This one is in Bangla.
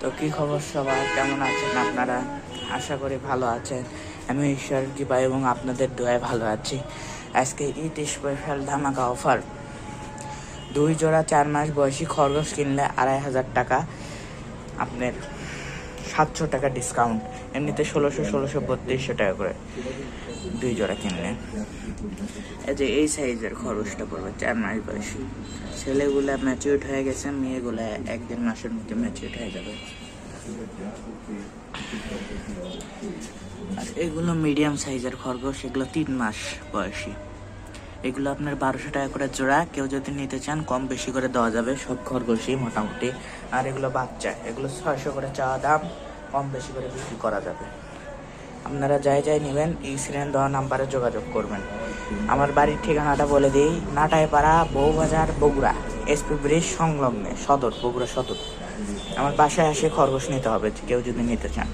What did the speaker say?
তো কি খবর সবার? কেমন আছেন আপনারা? আশা করি ভালো আছেন। আমি ঈশ্বর কৃপা এবং আপনাদের দোয়ায় ভালো আছি। আজকে ঈদ স্পেশাল ধামাকা অফার দুই জোড়া চার মাস বয়সী খরগোশ কিনলে আড়াই হাজার টাকা। আপনার সাতশো টাকা ডিসকাউন্ট এমনিতে ষোলোশো ষোলোশো বত্রিশশো টাকা করে দুই জোড়া কিনলে। এই যে এই সাইজের খরচটা পড়বে, চার মাস বয়সী। ছেলেগুলা ম্যাচিউর হয়ে গেছে, মেয়েগুলা এক দেড় মাসের মধ্যে ম্যাচিউর হয়ে যাবে। আর এগুলো মিডিয়াম সাইজের খরগোশ, এগুলো তিন মাস বয়সী। এগুলো আপনার বারোশো টাকা করে জোড়া। কেউ যদি নিতে চান, কম বেশি করে দেওয়া যাবে। সব খরগোশই মোটামুটি। আর এগুলো বাচ্চা, এগুলো ছয়শো করে চাওয়া দাম। কম বেশি করে বিক্রি করা যাবে। আপনারা যাই যাই নেবেন, এই সিরিয়াল দেওয়া নাম্বারে যোগাযোগ করবেন। আমার বাড়ির ঠিকানাটা বলে দিই, নাটাইপাড়া, বউবাজার, বগুড়া এসপি ব্রিজ সংলগ্নে, সদর, বগুড়া সদর। আমার বাসায় এসে খরগোশ নিতে হবে, কেউ যদি নিতে চান।